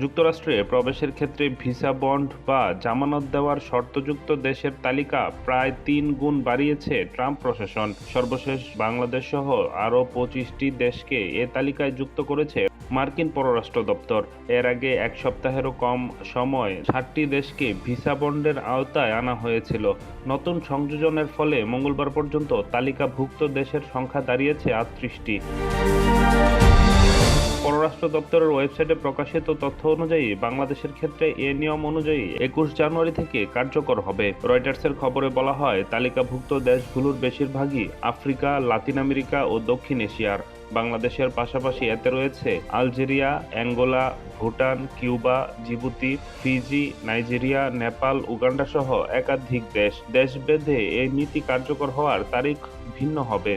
যুক্তরাষ্ট্রে প্রবেশের ক্ষেত্রে ভিসা বন্ড বা জামানত দেওয়ার শর্তযুক্ত দেশের তালিকা প্রায় তিন গুণ বাড়িয়েছে ট্রাম্প প্রশাসন। সর্বশেষ বাংলাদেশ সহ আরও পঁচিশটি দেশকে এ তালিকায় যুক্ত করেছে মার্কিন পররাষ্ট্র দপ্তর। এর আগে এক সপ্তাহেরও কম সময় ষাটটি দেশকে ভিসা বন্ডের আওতায় আনা হয়েছিল। নতুন সংযোজনের ফলে মঙ্গলবার পর্যন্ত তালিকাভুক্ত দেশের সংখ্যা দাঁড়িয়েছে আটত্রিশটি। পররাষ্ট্র দপ্তরের ওয়েবসাইটে প্রকাশিত তথ্য অনুযায়ী বাংলাদেশের ক্ষেত্রে এ নিয়ম অনুযায়ী একুশ জানুয়ারি থেকে কার্যকর হবে। রয়টার্সের খবরে বলা হয়, তালিকাভুক্ত দেশগুলোর বেশিরভাগই আফ্রিকা, লাতিন আমেরিকা ও দক্ষিণ এশিয়ার। বাংলাদেশের পাশাপাশি এতে রয়েছে Algeria, Angola, Bhutan, Cuba, Djibouti, Fiji, Nigeria, Nepal, Uganda সহ একাধিক দেশ। দেশভেদে এই নীতি কার্যকর হওয়ার তারিখ ভিন্ন হবে।